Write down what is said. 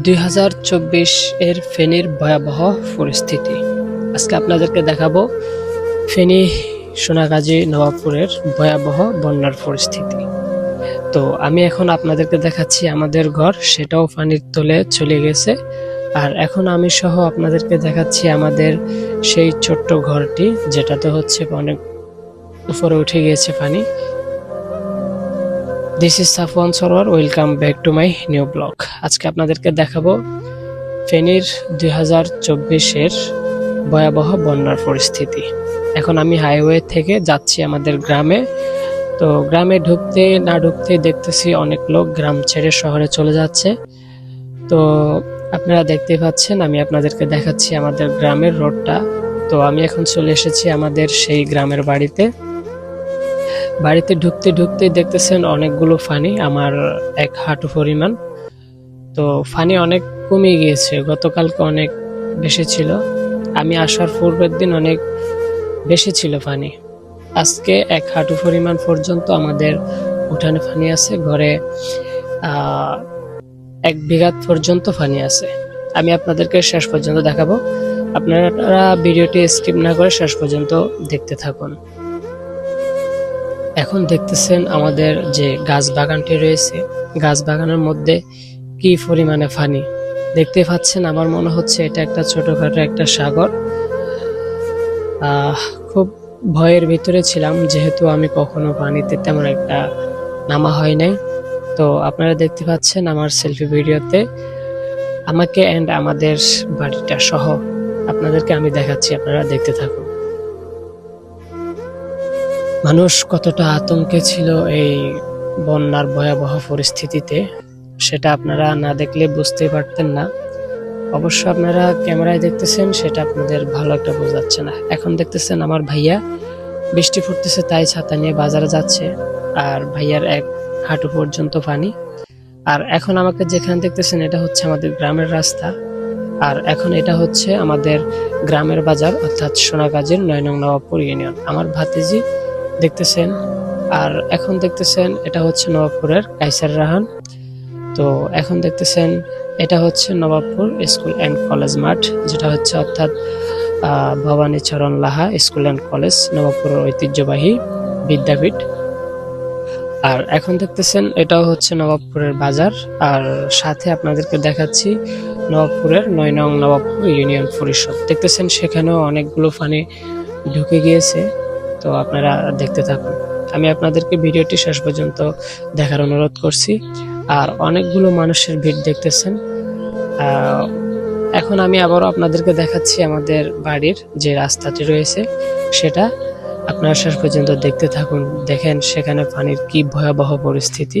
দুই হাজার চব্বিশ এর ফেনীর ভয়াবহ পরিস্থিতি। আজকে আপনাদেরকে দেখাবো ফেনী সোনাগাজী নবাবপুরের ভয়াবহ বন্যার পরিস্থিতি। তো আমি এখন আপনাদেরকে দেখাচ্ছি আমাদের ঘর, সেটাও পানির তলে চলে গেছে। আর এখন আমি সহ আপনাদেরকে দেখাচ্ছি আমাদের সেই ছোট্ট ঘরটি, যেটাতে হচ্ছে অনেক উপরে উঠে গিয়েছে পানি। This is Safwan Sarwar welcome back to my new blog আজকে আপনাদেরকে দেখাবো ফেনীর দুই হাজার চব্বিশের ভয়াবহ বন্যার পরিস্থিতি। এখন আমি হাইওয়ে থেকে যাচ্ছি আমাদের গ্রামে। তো গ্রামে ঢুকতে না ঢুকতে দেখতেছি অনেক লোক গ্রাম ছেড়ে শহরে চলে যাচ্ছে। তো আপনারা দেখতে পাচ্ছেন, আমি আপনাদেরকে দেখাচ্ছি আমাদের গ্রামের রোডটা তো আমি এখন চলে এসেছি আমাদের সেই গ্রামের বাড়িতে। বাড়িতে ঢুকতে ঢুকতে দেখতেছেন অনেকগুলো ফানি, আমার এক হাঁটু পরিমাণ। তো ফানি অনেক কমে গিয়েছে, গতকালকে অনেক বেশি ছিল। আমি আসার পূর্বের দিন অনেক বেশি ছিল ফানি। আজকে এক হাঁটু পরিমাণ পর্যন্ত আমাদের উঠানে ফানি আছে, ঘরে এক বিঘাত পর্যন্ত ফানি আছে। আমি আপনাদেরকে শেষ পর্যন্ত দেখাবো। আপনারা ভিডিওটি স্কিপ না করে শেষ পর্যন্ত দেখতে থাকুন। এখন দেখতেছেন আমাদের যে গাছ বাগানটি রয়েছে গাছ বাগানের মধ্যে কি পরিমাণে ফানি। দেখতে পাচ্ছেন, আমার মনে হচ্ছে এটা একটা ছোটখাটো একটা সাগর। খুব ভয়ের ভিতরে ছিলাম, যেহেতু আমি কখনো পানিতে তেমন একটা নামা হয় নাই। তো আপনারা দেখতে পাচ্ছেন আমার সেলফি ভিডিওতে আমাকে অ্যান্ড আমাদের বাড়িটা সহ। আপনাদেরকে আমি দেখাচ্ছি, আপনারা দেখতে থাকুন। মানুষ কতটা আতঙ্কে ছিল এই বন্যার ভয়াবহ পরিস্থিতিতে, সেটা আপনারা না দেখলে বুঝতেই পারতেন না। অবশ্য আপনারা ক্যামেরায় দেখতেছেন, সেটা আপনাদের ভালো একটা বোঝাচ্ছে না। এখন দেখতেছেন আমার ভাইয়া, বৃষ্টি পড়তেছে তাই ছাতা নিয়ে বাজারে যাচ্ছে, আর ভাইয়ার এক হাঁটু পর্যন্ত পানি। আর এখন আমাকে যেখানে দেখতেছেন, এটা হচ্ছে আমাদের গ্রামের রাস্তা। আর এখন এটা হচ্ছে আমাদের গ্রামের বাজার, অর্থাৎ সোনাগাজীর নয় নং নবাবপুর ইউনিয়ন। আমার ভাতিজি দেখতেছেন। আর এখন দেখতেছেন এটা হচ্ছে নবাবপুরের কাইসার রাহান। তো এখন দেখতেছেন এটা হচ্ছে নবাবপুর স্কুল অ্যান্ড কলেজ মাঠ যেটা হচ্ছে অর্থাৎ আহ, Bhabani Charan Laha school and college নবাবপুরের ঐতিহ্যবাহী বিদ্যাপীঠ। আর এখন দেখতেছেন এটাও হচ্ছে নবাবপুরের বাজার। আর সাথে আপনাদেরকে দেখাচ্ছি নবাবপুরের নয় নং নবাবপুর ইউনিয়ন পরিষদ। দেখতেছেন সেখানেও অনেকগুলো পানি ঢুকে গিয়েছে। তো আপনারা দেখতে থাকুন। আমি আপনাদেরকে ভিডিওটি শেষ পর্যন্ত দেখার অনুরোধ করছি। আর অনেকগুলো মানুষের ভিড় দেখতেছেন। এখন আমি আবারও আপনাদেরকে দেখাচ্ছি আমাদের বাড়ির যে রাস্তাটি রয়েছে, সেটা। আপনারা শেষ পর্যন্ত দেখতে থাকুন, দেখেন সেখানে পানির কি ভয়াবহ পরিস্থিতি।